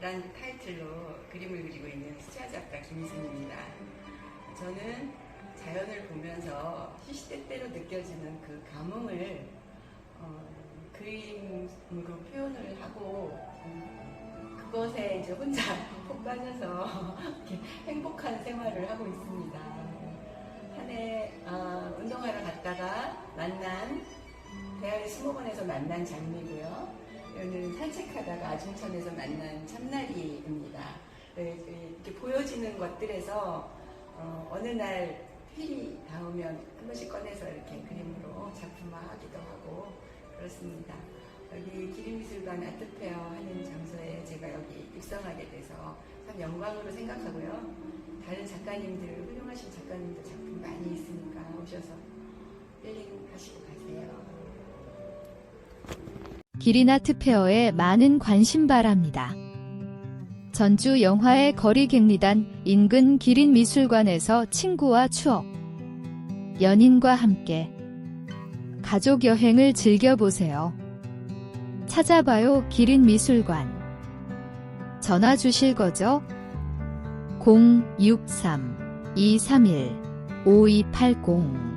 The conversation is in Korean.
라는 타이틀로 그림을 그리고 있는 수채화 작가 김희순입니다. 저는 자연을 보면서 시시때때로 느껴지는 그 감흥을 어, 그림으로 표현을 하고 음, 그것에 이제 혼자 푹 빠져서 행복한 생활을 하고 있습니다. 한해 어, 운동하러 갔다가 만난 대학의 수목원에서 만난 장미고요. 여기는 산책하다가 아중천에서 만난 참나리입니다. 네, 이렇게 보여지는 것들에서 어, 어느 날 필이 닿으면 한 번씩 꺼내서 이렇게 그림으로 작품화하기도 하고 그렇습니다. 여기 기림미술관 아트페어 하는 장소에 제가 여기 입성하게 돼서 참 영광으로 생각하고요. 다른 작가님들, 훌륭하신 작가님들 작품 많이 있으니까 오셔서 힐링하시고 가세요. 기린아트 페어에 많은 관심 바랍니다. 전주 영화의 거리 객리단 인근 기린 미술관에서 친구와 추억, 연인과 함께 가족 여행을 즐겨보세요. 찾아봐요 기린 미술관. 전화 주실 거죠? 063-231-5280